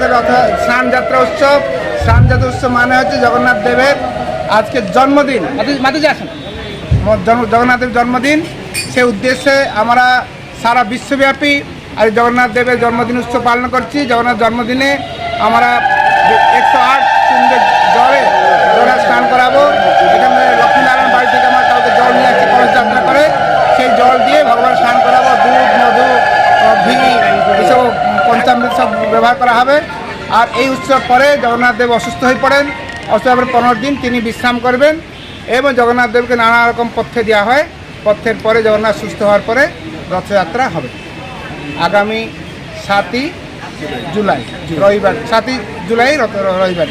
জগন্নাথের রথ স্নান যাত্রা উৎসব। স্নান যাত্রা উৎসব মানে হচ্ছে জগন্নাথ দেবের আজকে জন্মদিন। জগন্নাথের জন্মদিন। সে উদ্দেশ্যে আমরা সারা বিশ্বব্যাপী আর জগন্নাথ দেবের জন্মদিন উৎসব পালন করছি। জগন্নাথ জন্মদিনে আমরা একশো আট জলে জগন্নাথ স্নান করাবো এখানে লক্ষ্মীনারায়ণ বাড়ি থেকে আমার কাউকে জল নিয়ে আসছে কলস যাত্রা করে সেই জল দিয়ে ভগবান স্নান করাবো দুধ মধু আহ, ঘি এসব পঞ্চামৃত সব ব্যবহার করা হবে। আর এই উৎসব পরে জগন্নাথ দেব অসুস্থ হয়ে পড়েন। অসুস্থ হওয়ার পনেরো দিন তিনি বিশ্রাম করবেন এবং জগন্নাথ দেবকে নানা রকম পথ্যে দেওয়া হয়। পথ্যের পরে জগন্নাথ সুস্থ হওয়ার পরে রথযাত্রা হবে। আগামী সাতই জুলাই রবিবার সাতই জুলাই রথ রবিবার।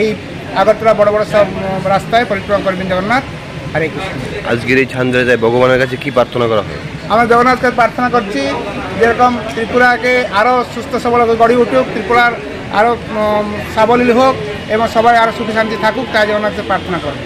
এই আগরতলা বড় বড় সব রাস্তায় পরিক্রমা করবেন জগন্নাথ। হরে কৃষ্ণ। আজকের এই ছান্দ্রায় ভগবানের কাছে কি প্রার্থনা করা হয়? আমরা জগন্নাথকে প্রার্থনা করছি যেরকম ত্রিপুরাকে আরও সুস্থ, সবল গড়ে উঠুক, ত্রিপুরার আরও সাবলীল হোক এবং সবাই আরও সুখী শান্তি থাকুক, তাই জগন্নাথকে প্রার্থনা করব।